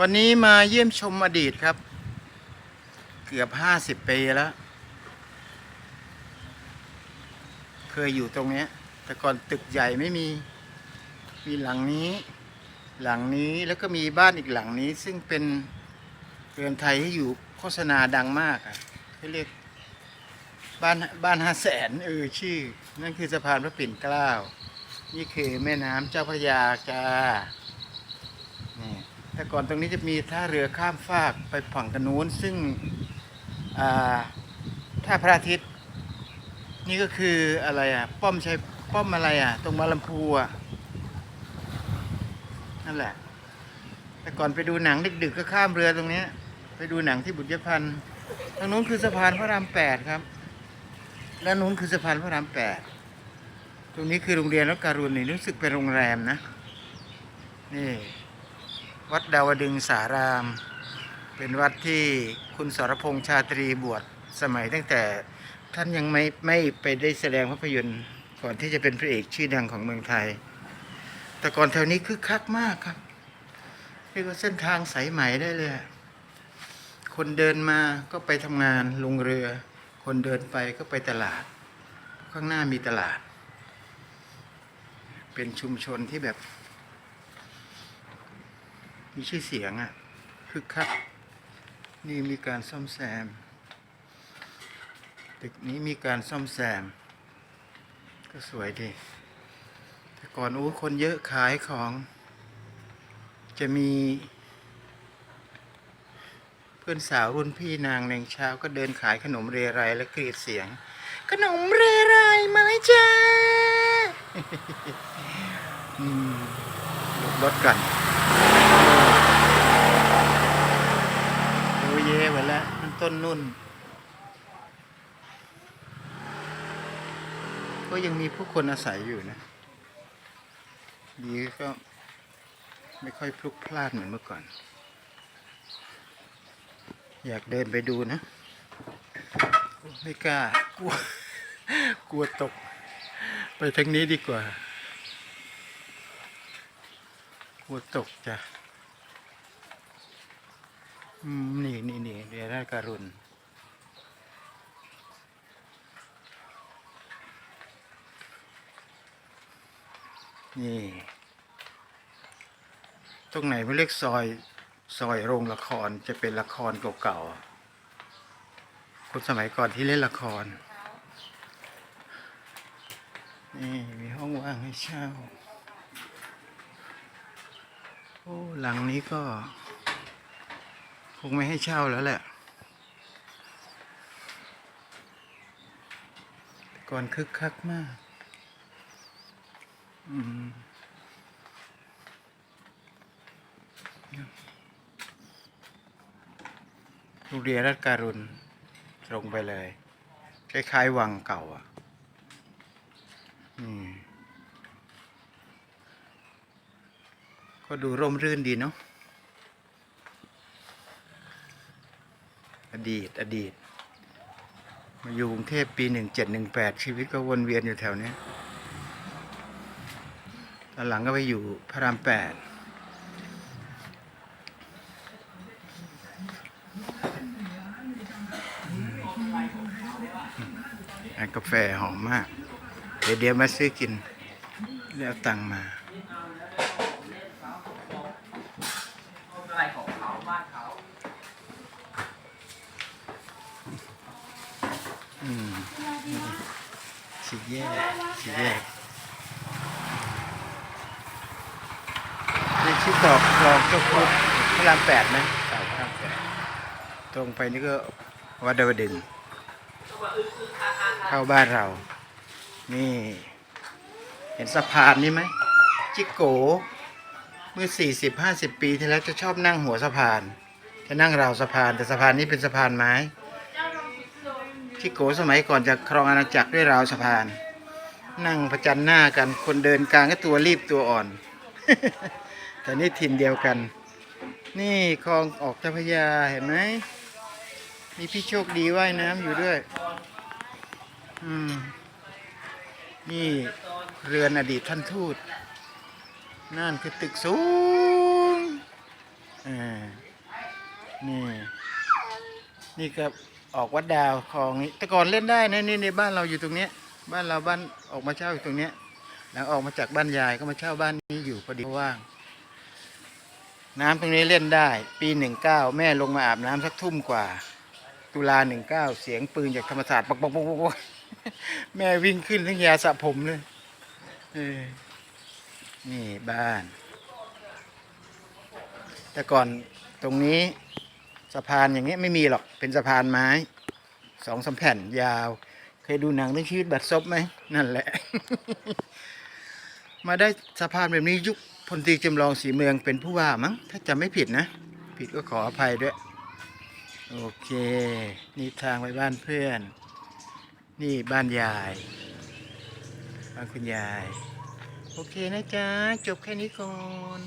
วันนี้มาเยี่ยมชมอดีตครับ เกือบห้าสิบปีแล้ว เคยอยู่ตรงนี้แต่ก่อนตึกใหญ่ไม่มี มีหลังนี้ หลังนี้แล้วก็มีบ้านอีกหลังนี้ ซึ่งเป็นเรือนไทยที่อยู่โฆษณาดังมากอะเขาเรียกบ้านบ้านห้าแสนเออชื่อ นั่นคือสะพานพระปิ่นเกล้า นี่คือแม่น้ำเจ้าพระยาจ้า แต่ก่อนตรงนี้จะมีท่าเรือข้ามฟากไปฝั่งกันนู้นซึ่งท่าพระอาทิตย์ นี่ก็คืออะไรอะ ป้อมใช้ป้อมอะไรอะ ตรงมาลำพูอะนั่นแหละ แต่ก่อนไปดูหนังดึกๆก็ข้ามเรือตรงนี้ ไปดูหนังที่บุญยพันธ์ทางนู้นคือสะพานพระรามแปดครับด้านนู้นคือสะพานพระรามแปดตรงนี้คือโรงเรียนวัดการุณนี่รู้สึกเป็นโรงแรมนะ นี่ วัดดาวดึงสาราม เป็นวัดที่คุณสรพงษ์ชาตรีบวชสมัยตั้งแต่ท่านยังไม่ไม่ไปได้แสดงภาพยนตร์ก่อนที่จะเป็นพระเอกชื่อดังของเมืองไทย แต่ก่อนแถวนี้คึกคักมากครับเรียกว่าเส้นทางสายไหมได้เลย คนเดินมาก็ไปทำงานลงเรือ คนเดินไปก็ไปตลาด ข้างหน้ามีตลาด เป็นชุมชนที่แบบ มีชื่อเสียงอะ่ะคึกคักนี่มีการซ่อมแซม ตึกนี้มีการซ่อมแซม ก็สวยดี แต่ก่อนอู้คนเยอะขายของ จะมี เพื่อนสาวรุ่นพี่นางแรงเช้าก็เดินขายขนมเรไรและกรีดเสียง ขนมเรไรมาไหมจ้าหลบรถกันโอ้เย่ หมดแล้วมันต้นนุ่น ก็ยังมีผู้คนอาศัยอยู่นะดีก็ไม่ค่อยพลุกพล่านเหมือนเมื่อก่อน อยากเดินไปดูนะ ไม่กล้ากลัวกลัวตก ไปทางนี้ดีกว่า กลัวตกจ้ะ นี่นี่นี่เรียนราชการุณนี่ ตรงไหนไม่เรียกซอยซอยโรงละครจะเป็นละครเก่าๆคนสมัยก่อนที่เล่นละคร นี่มีห้องว่างให้เช่า โอ้หลังนี้ก็ งไม่ให้เช่าแล้วแหละก่อนคึกคักมาก อืมโรเรียรัฐการุณตรงไปเลย คล้ายๆวังเก่าอะ อืม ก็ดูร่มรื่นดีเนาะ อดีต อดีต มาอยู่กรุงเทพปีหนึ่งเจ็ดหนึ่งแปดชีวิตก็วนเวียนอยู่แถวเนี้ยตอนหลังก็ไปอยู่พระรามแปดกาแฟหอมมาก เดี๋ยวเดี๋ยวมาซื้อกิน แล้วตังมาอะไรของเขาบ้านเขา อืมสีแยกสีแยกนี่ชื่อตอกคลองเจ้าคุดพระรามแปดไหมเก่าพระรามแปดตรงไปนี่ก็วัดดาวดึงเข้าบ้านเรา นี่ เห็นสะพานนี่ไหมจิโกเมื่อสี่สิบห้าสิบปีที่แล้วจะชอบนั่งหัวสะพาน จะนั่งราวสะพานแต่สะพานนี้เป็นสะพานไม้ ที่โกสมัยก่อนจะครองอาณาจักรด้วยราวสะพาน นั่งประจันหน้ากันคนเดินกลางก็ตัวรีบตัวอ่อน แต่นี่ถิ่นเดียวกัน นี่คลองออกเจ้าพรยาเห็นไหมมีพี่โชคดีว่ายน้ำอยู่ด้วย อืม นี่เรือนอดีตท่านทูตนั่นคือตึกสูงอ่านี่ นี่ก็ ออกวัดดาวคลองนี้แต่ก่อนเล่นได้นะนี่ในบ้านเราอยู่ตรงเนี้ย บ้านเราบ้านออกมาเช่าอยู่ตรงเนี้ยหลังออกมาจากบ้านยายก็มาเช่าบ้านนี้อยู่พอดีว่าง น้ำตรงนี้เล่นได้ ปีหนึ่งเก้าแม่ลงมาอาบน้ำสักทุ่มกว่า ตุลาหนึ่งเก้าเสียงปืนจากธรรมศาสตร์ปักปักปักปักปักแม่วิ่งขึ้นทั้งยาสระผมเลยนี่บ้าน แต่ก่อนตรงนี้ สะพานอย่างเงี้ยไม่มีหรอกเป็นสะพานไม้สองสามแผ่นยาว เคยดูหนังเรื่องชีวิตบัดซบไหมนั่นแหละ มาได้สะพานแบบนี้ยุคพลตรีจำลองสีเมืองเป็นผู้ว่ามั้งถ้าจำไม่ผิดนะ ผิดก็ขออภัยด้วย โอเค นี่ทางไปบ้านเพื่อน นี่บ้านยายบ้านคุณยาย โอเคนะจ๊ะ จบแค่นี้ก่อน